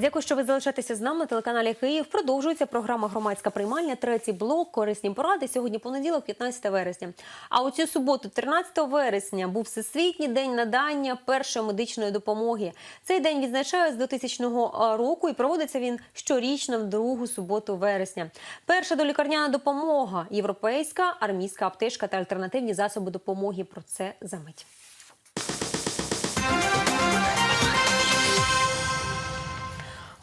Дякую, що ви залишаєтеся з нами на телеканалі Київ. Продовжується програма Громадська приймальня. Третій блок корисні поради. Сьогодні понеділок, 15 вересня. А у цю суботу, 13 вересня, був всесвітній день надання першої медичної допомоги. Цей день відзначають з 2000 року і проводиться він щорічно в другу суботу вересня. Перша долікарняна допомога, європейська, армійська аптечка та альтернативні засоби допомоги. Про це за мить.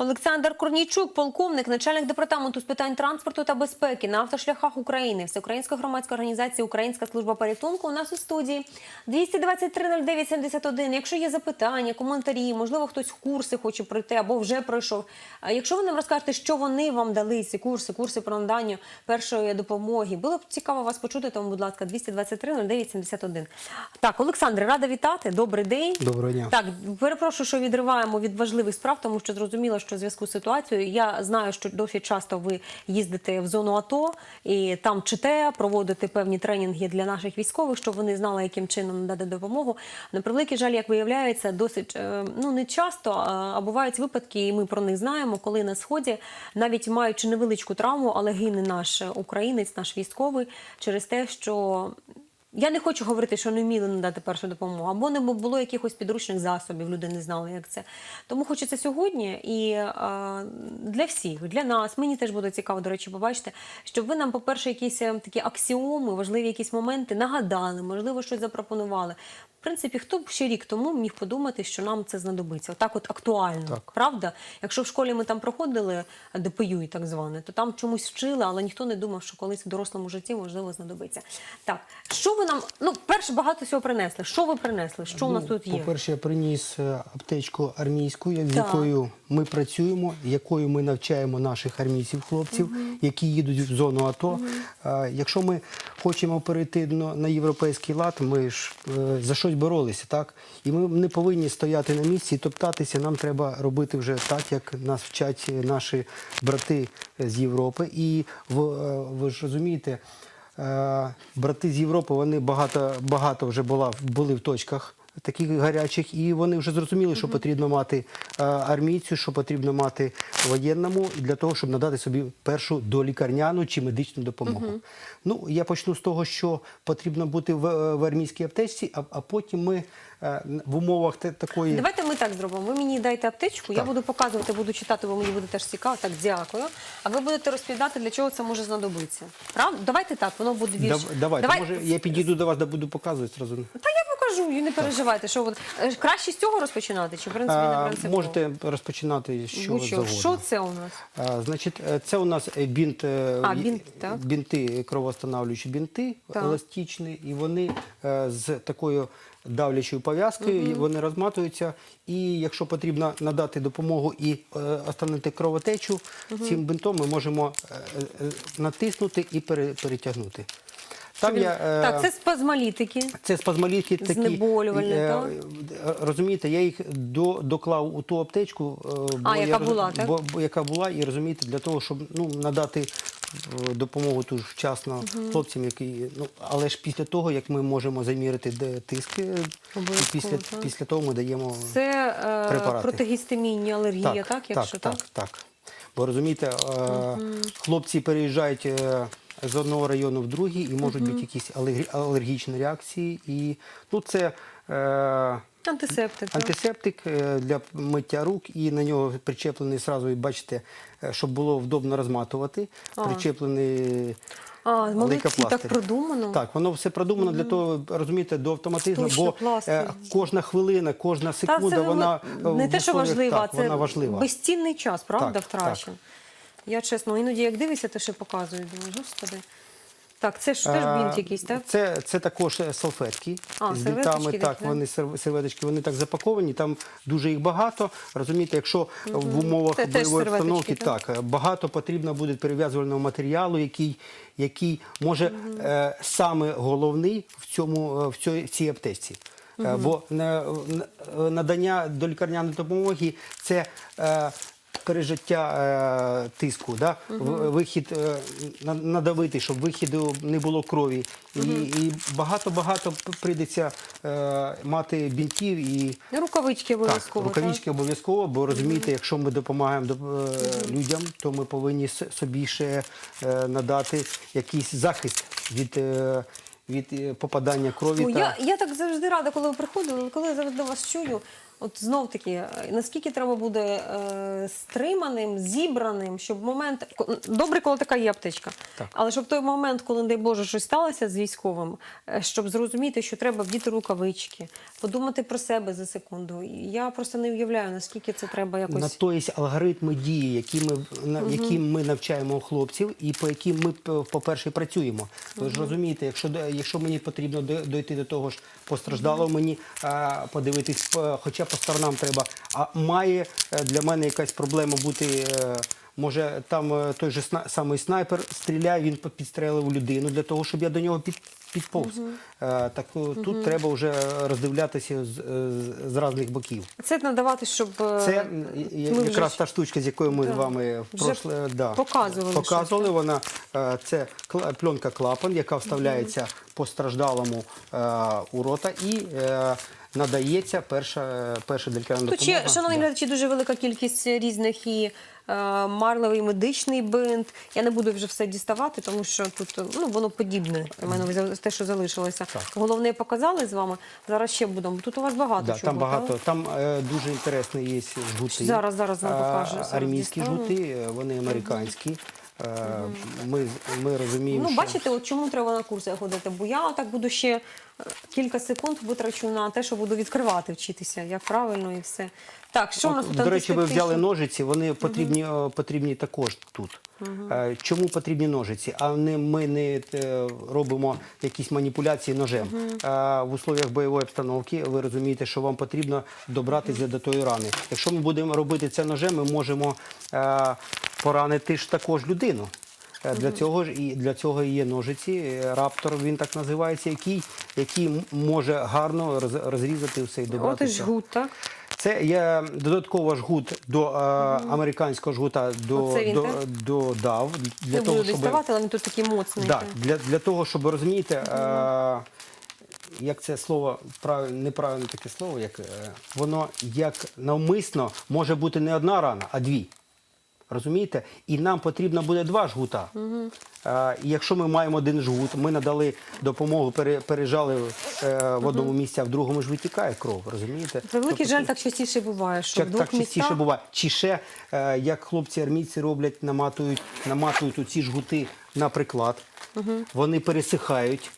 Олександр Корнійчук, полковник, начальник департаменту з питань транспорту та безпеки на автошляхах України, Всеукраїнська громадська організація Українська служба порятунку. У нас у студії 223-09-71. Якщо є запитання, коментарі, можливо, хтось курси хоче пройти або вже пройшов. Якщо ви нам розкажете, що вони вам дали ці курси, курси про надання першої допомоги, було б цікаво вас почути. Тому, будь ласка, 223-09-71. Так, Олександре, рада вітати. Добрий день. Доброго дня. Так, перепрошую, що відриваємо від важливих справ, тому що зрозуміло, що в зв'язку з ситуацією я знаю, що досить часто ви їздите в зону АТО і там вчите, проводите певні тренінги для наших військових, щоб вони знали, яким чином надати допомогу. На превеликий жаль, як виявляється, досить е, ну не часто, а а бувають випадки, і ми про них знаємо, коли на сході, навіть маючи невеличку травму, але гине наш українець, наш військовий через те, що я не хочу говорити, що не вміли надати першу допомогу, або не було якихось підручних засобів, люди не знали, як це. Тому хочеться сьогодні і е, для всіх, для нас, мені теж буде цікаво, до речі, побачити, щоб ви нам, по-перше, якісь е, такі аксіоми, важливі якісь моменти нагадали, можливо, щось запропонували. В принципі, хто б ще рік тому міг подумати, що нам це знадобиться? Отак, от актуально, Так. правда? Якщо в школі ми там проходили ДПЮ і так зване, то там чомусь вчили, але ніхто не думав, що колись в дорослому житті можливо знадобиться. Так, що ви нам ну перше багато всього принесли? Що ви принесли? Що у нас тут є? Ну, По-перше, я приніс е, аптечку армійську, з якою ми працюємо, якою ми навчаємо наших армійців, хлопців, які їдуть в зону АТО. Е, Якщо ми хочемо перейти на європейський лад, ми ж е, за щось боролися, так? І ми не повинні стояти на місці і топтатися. Нам треба робити вже так, як нас вчать наші брати з Європи. І е, ви ж розумієте. Е, Брати з Європи вони багато, багато вже була, були в точках таких гарячих, і вони вже зрозуміли, що потрібно мати е, армійцю, що потрібно мати воєнному для того, щоб надати собі першу долікарняну чи медичну допомогу. Ну, я почну з того, що потрібно бути в, в армійській аптечці, а, а потім ми е, в умовах такої. Давайте ми так зробимо. Ви мені дайте аптечку, я буду показувати, буду читати, бо мені буде теж цікаво. Так, дякую. А ви будете розповідати, для чого це може знадобитися. Правда? Давайте так, воно буде більш. Дав- Давайте, Давай- може, я підійду до вас, да буду показувати зразу. Та я покажу, і не переживайте. Що ви... Е, Краще з цього розпочинати, чи в принципі не А, принципово? можете розпочинати чого Будь-що. завгодно. Що це у нас? А, Значить, е, це у нас е, бінт, е, А, бінт, так. бінти, кровоостанавлюючі бінти, Так. еластичні, і вони е, з такою давлячою пов'язкою, угу. вони розматуються. І якщо потрібно надати допомогу і е, остановити кровотечу, цим бинтом ми можемо е, е, натиснути і пере- перетягнути. Там я, е, Так, це спазмолітики. це спазмолітки такі. Знеболювальні, е, так? Розумієте, я їх до, доклав у ту аптечку, е, А, яка роз- була, так? Бо, бо яка була, і розумієте, для того, щоб ну, надати допомогу ту ж вчасно хлопцям, які ну але ж після того, як ми можемо замірити де тиск, е, і після, так. після того ми даємо Це е, Препарати. протигістамінні алергія, так, так, якщо так? так, так. Бо розумієте, е, хлопці переїжджають е, з одного району в другий і можуть бути якісь алергічні реакції. І ну, це е, Антисептик. антисептик е, для миття рук, і на нього причеплений зразу, і бачите, е, щоб було вдобно розматувати. А. Причеплений. А, молодці, так продумано. Так, воно все продумано для того, розумієте, до автоматизму, Точно, бо кожна хвилина, кожна Та секунда, це вона не те, що важлива, так, це вона важлива. безцінний час, правда, Так, втрачен. Я чесно, іноді як дивишся, то ще показую. Думаю, господи. Так, це ж теж бінт якийсь, так? Це, це також е, салфетки А, з бінтами. Так, да? вони серв- серветочки, вони так запаковані, там дуже їх багато. Розумієте, якщо в умовах Це бойової обстановки так? так, багато потрібно буде перев'язувального матеріалу, який, який може е, саме головний в цьому е, в цій, цій аптечці. Е, Бо на- на- надання до лікарняної допомоги це. Е, пережиття е, тиску, да? В- вихід е, на- надавити, щоб вихіду не було крові. І, і багато-багато прийдеться е, мати бінтів і Рукавички так, обов'язково. рукавички обов'язково, бо розумієте, якщо ми допомагаємо до- е, людям, то ми повинні собі ще е, надати якийсь захист від, е, від е, попадання крові. Ну, та... я, я так завжди рада, коли ви приходили, коли я завжди вас чую. От знов таки, наскільки треба буде е, стриманим, зібраним, щоб момент добре, коли така є аптечка, Так. але щоб той момент, коли не дай Боже щось сталося з військовим, е, щоб зрозуміти, що треба вдіти рукавички, подумати про себе за секунду. Я просто не уявляю, наскільки це треба якось. На то є алгоритми дії, які ми на які ми навчаємо хлопців, і по яким ми по-перше працюємо. Ви ж розумієте, якщо якщо мені потрібно до- дойти до того ж постраждалого, мені а, подивитись, хоча по сторонам треба. А має е, для мене якась проблема бути. е, Може, там е, той же самий снайпер стріляє, він по- підстрелив людину для того, щоб я до нього під, підповз. Угу. Так тут тут треба вже роздивлятися з, з, з різних боків. Це надавати, щоб е, Це ми якраз вже... та штучка, з якою ми Да. з вами прошле да, показували показували. Вона е, це пленка клапан, яка вставляється постраждалому е, у рота і е, надається перша, перша делікатна Тут допомога. ще, шановні Да. глядачі, дуже велика кількість різних і е, марлевий медичний бинт. Я не буду вже все діставати, тому що тут ну, воно подібне. Я маю на увазі те, що залишилося. Так. Головне показали з вами. Зараз ще будемо. Тут у вас багато Да, чого. там багато. так? Там е, дуже інтересні є жгути. Зараз, зараз вам А, покажу. Зараз Армійські дістану. жгути, е, вони американські. Е, Ми, ми розуміємо, Ну, що... бачите, от чому треба на курси ходити? Бо я так буду ще е, кілька секунд витрачу на те, що буду відкривати, вчитися, як правильно і все. Так, що у нас тут До речі, ви взяли ножиці, вони потрібні, е, потрібні також тут. Е, Чому потрібні ножиці? А не ми не е, робимо якісь маніпуляції ножем. Е, В условиях бойової обстановки ви розумієте, що вам потрібно добратися до тої рани. Якщо ми будемо робити це ножем, ми можемо е, поранити ж також людину. Е, Для цього ж і для цього і є ножиці. Е, Раптор він так називається, який, який може гарно роз- розрізати все і От і жгут, так? Це є додатково жгут до е, американського жгута до, Оце він, до, так? додав для Не того, буду щоб діставати, але він тут такий моцний. да, для, для того, щоб розумієте, е, як це слово правильно, неправильне таке слово, як е, воно як навмисно може бути не одна рана, а дві. Розумієте? І нам потрібно буде два жгута. І якщо ми маємо один жгут, ми надали допомогу, пере- пережали е, в одному місці, а в другому ж витікає кров. Розумієте? Превеликий Тобто жаль, так частіше буває, що так, в двох так частіше містах буває. Чи ще, е, як хлопці армійці роблять, наматують, наматують оці жгути на приклад, вони пересихають.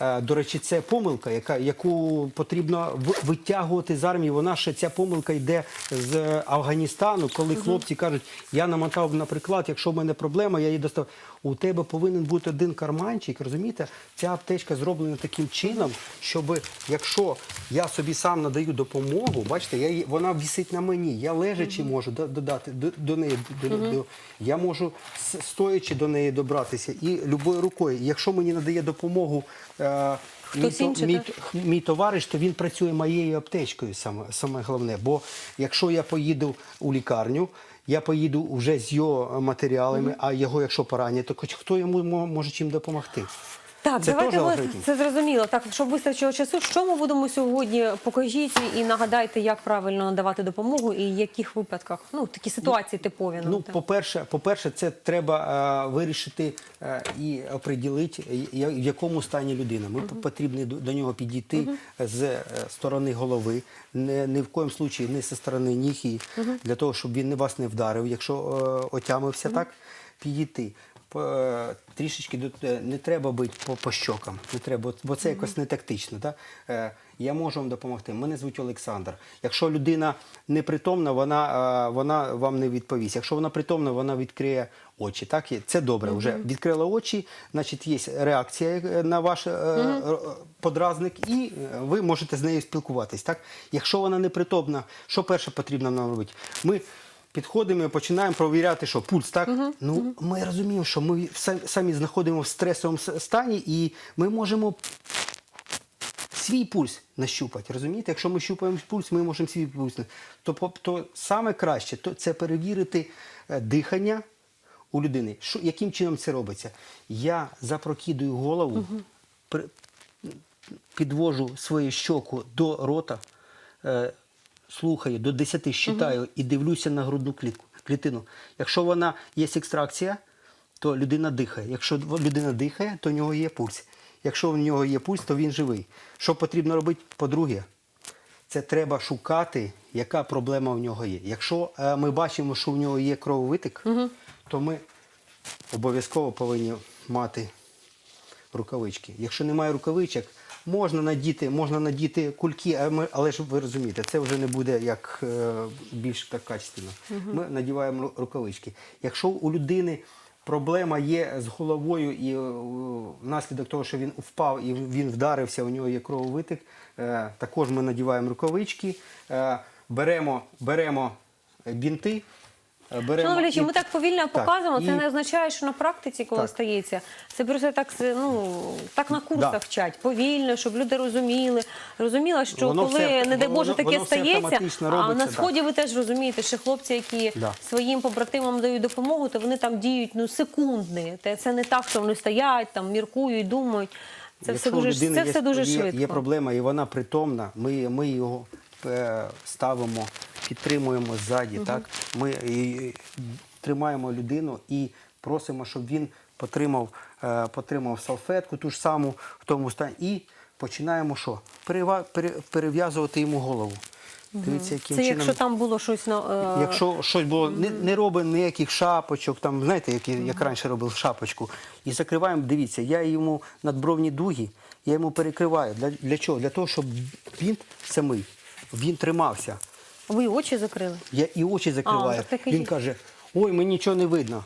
Е, До речі, це помилка, яка, яку потрібно витягувати з армії. Вона ще ця помилка йде з Афганістану, коли хлопці кажуть, я намотав на приклад, якщо в мене проблема, я її достав. У тебе повинен бути один карманчик, розумієте? Ця аптечка зроблена таким чином, щоб якщо я собі сам надаю допомогу, бачите, я вона висить на мені, я лежачи можу додати до, до неї, до, до- я можу стоячи до неї добратися і любою рукою. Якщо мені надає допомогу е, мій, Хтось інший, мій, мій товариш, то він працює моєю аптечкою, саме, саме головне. Бо якщо я поїду у лікарню, я поїду вже з його матеріалами, а його, якщо поранять, то хоч хто йому може чим допомогти? Так, Це давайте алгоритм. це зрозуміло. Так, щоб вистачило часу, що ми будемо сьогодні? Покажіть і нагадайте, як правильно надавати допомогу і в яких випадках ну такі ситуації типові. нам, Ну, по-перше, по-перше, це треба е, вирішити е, і оприділити, я- в якому стані людина. Ми потрібні до, до нього підійти з е, сторони голови, не, ні в коєму случаї не зі сторони ніг, і для того, щоб він не вас не вдарив, якщо е, отямився так, підійти. Трішечки е, не треба бити по, по щокам, не треба, бо це якось не тактично. Так? Е, Я можу вам допомогти. Мене звуть Олександр. Якщо людина непритомна, вона, е, вона вам не відповість. Якщо вона притомна, вона відкриє очі. Так? Це добре. Вже відкрила очі, значить є реакція на ваш е, подразник, і ви можете з нею спілкуватись. Так? Якщо вона непритомна, що перше потрібно нам робити? Ми Підходимо і починаємо провіряти, що пульс, так? Ну, ми розуміємо, що ми самі знаходимо в стресовому стані, і ми можемо свій пульс нащупати. Розумієте? Якщо ми щупаємо пульс, ми можемо свій пульс. То, то саме краще то це перевірити е, дихання у людини. Що, яким чином це робиться? Я запрокидую голову, при- підвожу свою щоку до рота, е, слухаю до 10 щитаю і дивлюся на грудну клітку, клітину. Якщо вона є екстракція, то людина дихає. Якщо людина дихає, то в нього є пульс. Якщо в нього є пульс, то він живий. Що потрібно робити? По-друге, це треба шукати, яка проблема в нього є. Якщо е, ми бачимо, що в нього є крововитик, то ми обов'язково повинні мати рукавички. Якщо немає рукавичок, можна надіти, можна надіти кульки, але ж ви розумієте, це вже не буде як е, більш так качественно. Ми надіваємо рукавички. Якщо у людини проблема є з головою і е, внаслідок того, що він впав і він вдарився, у нього є крововитик, е, також ми надіваємо рукавички, беремо, беремо бінти. Е, Беремо Шановні і- ми так повільно Так, показуємо. Це і- не означає, що на практиці, коли Так. стається, це просто так ну так на курсах Да. вчать повільно, щоб люди розуміли. Розуміла, що Воно коли все- не дай воно- Боже таке воно стається. автоматично А робиться, на да. сході ви теж розумієте, що хлопці, які Да. своїм побратимам дають допомогу, то вони там діють ну секундні. Це не так, що вони стоять там, міркують, думають. Це все Якщо у дуже людини це є, все дуже є, швидко. Є проблема, і вона притомна. Ми, ми його е, ставимо, підтримуємо ззаді. Так? Ми і, тримаємо людину і просимо, щоб він потримав, е, потримав салфетку, ту ж саму в тому стані. І починаємо що? Перев'язувати йому голову. Дивіться, яким Це чином. якщо там було щось на е, Якщо щось було, не, не робимо ніяких шапочок, там, знаєте, як, як раніше робив шапочку, і закриваємо, дивіться, я йому надбровні дуги, я йому перекриваю. Для, для чого? Для того, щоб він самий, він тримався. Ви очі закрили. Я і очі закриваю. так так і він є. каже, ой, мені нічого не видно.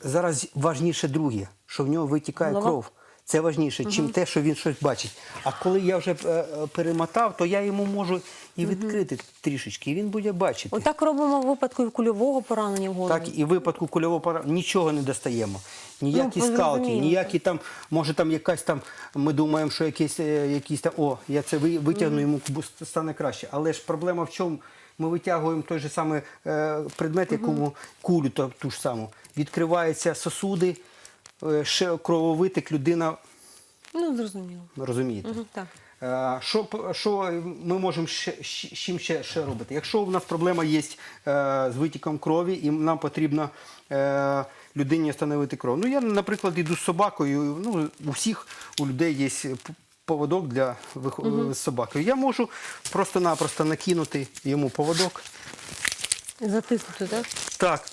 Зараз важніше друге, що в нього витікає Голова? кров. Це важніше, чим те, що він щось бачить. А коли я вже е, е, перемотав, то я йому можу і відкрити трішечки, і він буде бачити. Отак робимо в випадку кульового поранення в голову. Так, і в випадку кульового пора нічого не достаємо. Ніякі Ну, скалки, ніякі там, може там якась там, ми думаємо, що якісь, е, якісь там, о, я це ви- витягну, йому бу- стане краще. Але ж проблема в чому? Ми витягуємо той же самий е, предмет, якому кулю ту, ж саму. Відкриваються сосуди, е, ще крововитик, людина, Ну, зрозуміло. розумієте. Так. Е, Що, що ми можемо ще, з чим ще, ще робити? Якщо у нас проблема є з витіком крові, і нам потрібно людині встановити кров. Ну, я, наприклад, йду з собакою. Ну, у всіх у людей є поводок для вих- з собакою. Я можу просто-напросто накинути йому поводок. Затиснути, так? Так.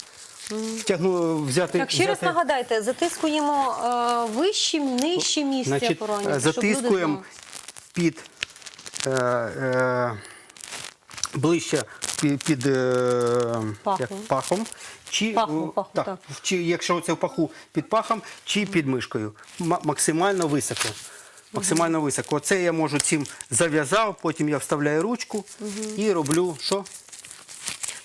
Тягну, взяти, Так, ще раз нагадайте, затискуємо е, вищим, нижче місце Значить, поранення. е, люди затискуємо під е, е, ближче під, під е, Пахом. як, пахом. Чи, Пахом, е, пахом, так, так. чи якщо це в паху під пахом, чи під мишкою. М- максимально високо. Максимально високо. Оце я можу цим зав'язав, потім я вставляю ручку і роблю що?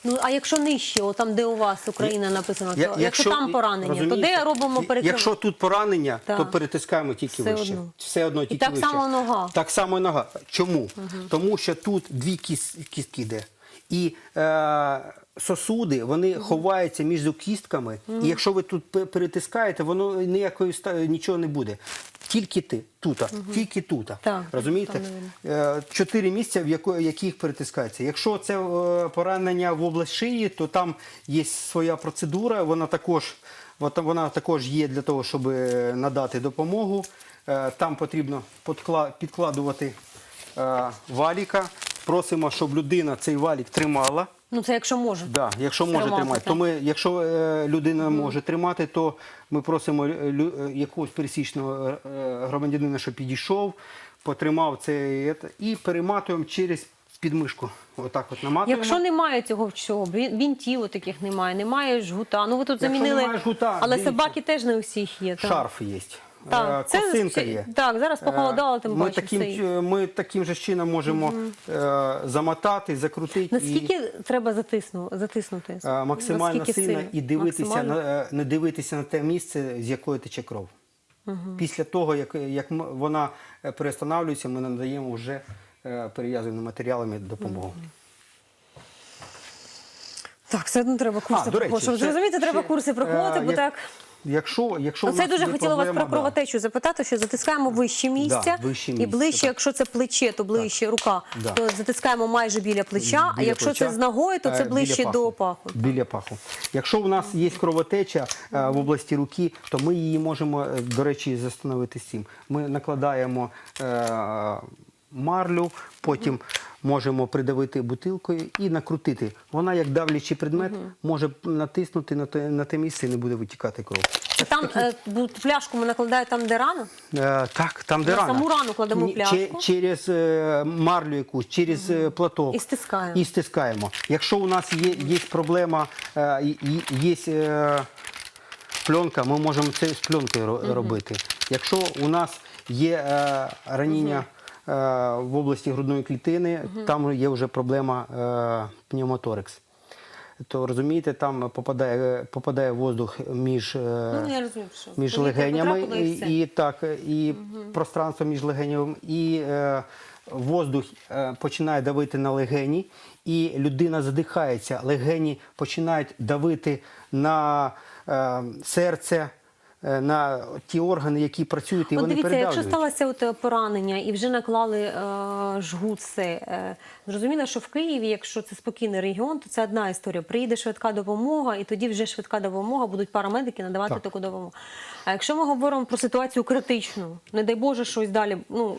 Ну, а якщо нижче, о, там, де у вас Україна написано, то Я- якщо, там поранення, то розумієте, де робимо перекривання? Якщо тут поранення, Так. то перетискаємо тільки Все вище. одно. Все одно І тільки так вище. само нога. Так само і нога. Чому? Тому що тут дві кіс- кістки йде. І е, сосуди вони ховаються між кістками. І якщо ви тут пе- перетискаєте, воно ніякої ста- нічого не буде. Тільки ти тута, тільки тута. Так, Розумієте? Е, Чотири місця, в яко- яких перетискається. Якщо це е, поранення в область шиї, то там є своя процедура. Вона також, вона також є для того, щоб е, надати допомогу. Там потрібно підкладувати валіка. Просимо, щоб людина цей валік тримала. Ну, це якщо може. Да, якщо може Тримати, тримати, так. то ми, якщо е, людина може тримати, то ми просимо е, лю- е, якогось пересічного е, громадянина, що підійшов, потримав це і, ете, і перематуємо через підмишку. Отак от наматуємо. Якщо немає цього всього, бін- бінтів таких немає, немає жгута. Ну ви тут Якщо замінили, немає жгута, але дивіться. собаки теж не у всіх є. так. шарф є, Так, е, це є. так, зараз похолодало, тим ми таким, все є. е, ми таким же чином можемо е, замотати, закрутити. і... Наскільки треба затисну, затиснути? Е, Максимально Наскільки сильно і дивитися Максимально? на е, не дивитися на те місце, з якої тече кров. Після того, як, як вона е, перестановлюється, ми надаємо вже е, перев'язаними матеріалами допомогу. Так, все одно треба курси А, до речі, проходити. Щоб ще- зрозуміти, треба ще, курси проходити, е, бо як- так. Якщо, якщо нас дуже хотіла вас про да. кровотечу запитати, що затискаємо вище місця, вище і ближче, так. якщо це плече, то ближче рука, Да. то затискаємо майже біля плеча, а якщо плеча, це з ногою, то е, це біля ближче до паху. Біля паху. Якщо у нас є кровотеча е, в області руки, то ми її можемо, е, до речі, застановити з цим. Ми накладаємо е, марлю, потім можемо придавити бутилкою і накрутити. Вона, як давлячий предмет, може натиснути на те, на те місце і не буде витікати кров. Там е, бу- пляшку ми накладаємо там, де рана? Е, так, там де На рана. саму рану кладемо Ні, пляшку. че- через е, марлю якусь, через е, платок. І стискаємо. І стискаємо. Якщо у нас є, є проблема, е, і- і- є е, пленка, ми можемо це з пленкою ро- робити. Якщо у нас є е, раніння е, в області грудної клітини, там є вже проблема е, пневмоторикс. То розумієте, там попадає, попадає воздух між, е, Ну, розумію, між легенями і і, і так, і пространство між легенями, і е, воздух е, починає давити на легені, і людина задихається. Легені починають давити на е, серце, е, на ті органи, які працюють, і От вони дивіться, якщо сталося от е, поранення і вже наклали е, жгут, все, е, зрозуміло, що в Києві, якщо це спокійний регіон, то це одна історія. Приїде швидка допомога, і тоді вже швидка допомога, будуть парамедики надавати Так. таку допомогу. А якщо ми говоримо про ситуацію критичну, не дай Боже, щось далі. Ну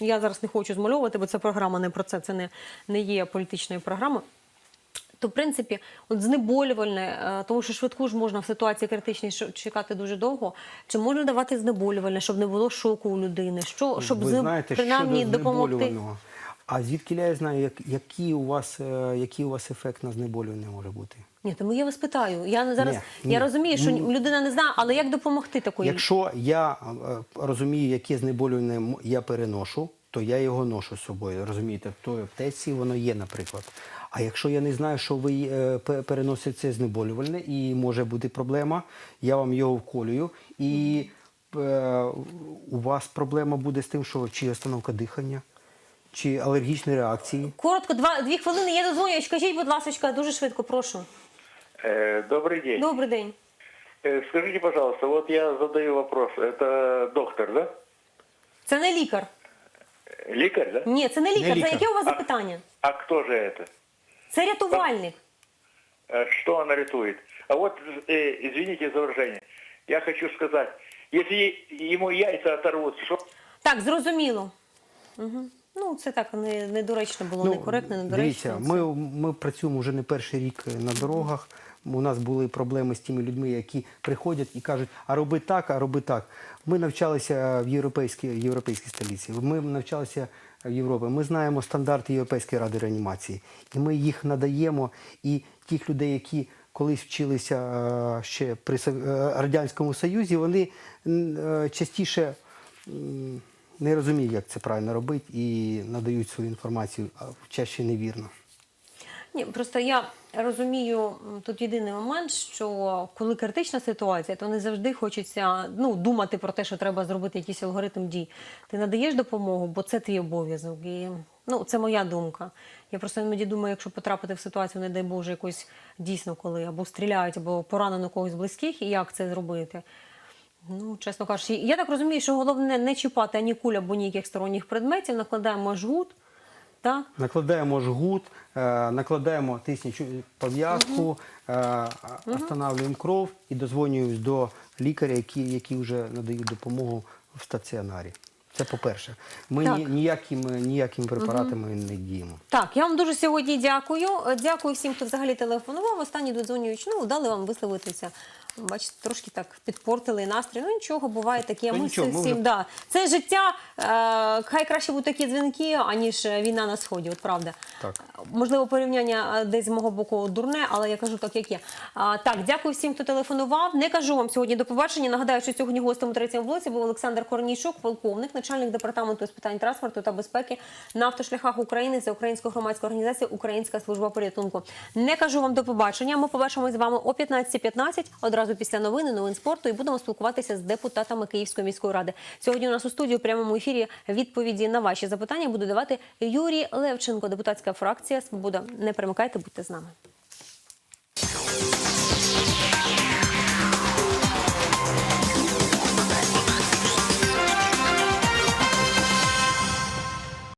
я зараз не хочу змальовувати, бо ця програма не про це, це не, не є політичною програмою. То, в принципі, от знеболювальне, е, тому що швидку ж можна в ситуації критичній чекати дуже довго. Чи можна давати знеболювальне, щоб не було шоку у людини? Що, щоб Ви знаєте, принаймні щодо допомогти? А звідки я знаю, як, який, у вас, е, який у вас ефект на знеболювання може бути? Ні, тому я вас питаю. Я зараз Ні, я ні. розумію, що Ні. людина не знає, але як допомогти такої? Якщо я е, розумію, яке знеболювання я переношу, то я його ношу з собою. Розумієте, в той аптеці воно є, наприклад. А якщо я не знаю, що ви е, пе- переносите це знеболювальне і може бути проблема, я вам його вколюю. І е, у вас проблема буде з тим, що чи остановка дихання, чи алергічні реакції. Коротко, два дві хвилини. Я дозвоню. Скажіть, будь ласка, дуже швидко, прошу. Э, Добрый день. Добрий день. Э, Скажите, пожалуйста, вот я задаю вопрос. Это доктор, да? Це не лікар. Лекарь, да? Ні, це не лікар. Це лікар. яке у вас А- запитання? А кто же это? Це рятувальник. Э, Что она рятует? А вот, э, извините за выражение, я хочу сказать, если е- ему яйца оторвут, что Так, зрозуміло. Угу. Ну, це так не, недоречно було, некоректно, Ну, Дивіться, недоречно. ми, ми працюємо вже не перший рік на дорогах. У нас були проблеми з тими людьми, які приходять і кажуть, а роби так, а роби так. Ми навчалися в європейській, європейській столиці. Ми навчалися в Європі. Ми знаємо стандарти Європейської ради реанімації. І ми їх надаємо. І тих людей, які колись вчилися е, ще при е, Радянському Союзі, вони е, частіше. Не розуміють, як це правильно робити, і надають свою інформацію, чаще невірно. Ні, просто я розумію тут єдиний момент, що коли критична ситуація, то не завжди хочеться ну, думати про те, що треба зробити якийсь алгоритм дій. Ти надаєш допомогу, бо це твій обов'язок. І ну, це моя думка. Я просто іноді думаю, якщо потрапити в ситуацію, не дай Боже, якось дійсно, коли або стріляють, або поранено когось близьких, і як це зробити. Ну, чесно кажучи, я так розумію, що головне не чіпати ані куль або ніяких сторонніх предметів, накладаємо жгут. Так? Накладаємо жгут, е, накладаємо тиснячу пов'язку, е, останавлюємо кров і дозвонюємось до лікаря, які, які вже надають допомогу в стаціонарі. Це по-перше. Ми Так. ні, ніякими, ніякими препаратами не діємо. Так, я вам дуже сьогодні дякую. Дякую всім, хто взагалі телефонував. Останні додзвонюють, ну, дали вам висловитися. Бачите, трошки так підпортили настрій. Ну нічого, буває таке. Ми нічого, всім, вже- да. Це життя. Е, хай краще будуть такі дзвінки, аніж е, війна на сході. От правда. Так. Можливо, порівняння е, десь з мого боку дурне, але я кажу так, як є. А, так, дякую всім, хто телефонував. Не кажу вам сьогодні до побачення. Нагадаю, що сьогодні гостем у третьому блоці був Олександр Корнійчук, полковник, начальник департаменту з питань транспорту та безпеки на автошляхах України за українською громадською організацією Українська служба порятунку. Не кажу вам до побачення. Ми побачимось з вами о 15.15. Одразу одразу після новини, новин спорту, і будемо спілкуватися з депутатами Київської міської ради. Сьогодні у нас у студії у прямому ефірі відповіді на ваші запитання буде давати Юрій Левченко, депутатська фракція Свобода. Не перемикайте, будьте з нами.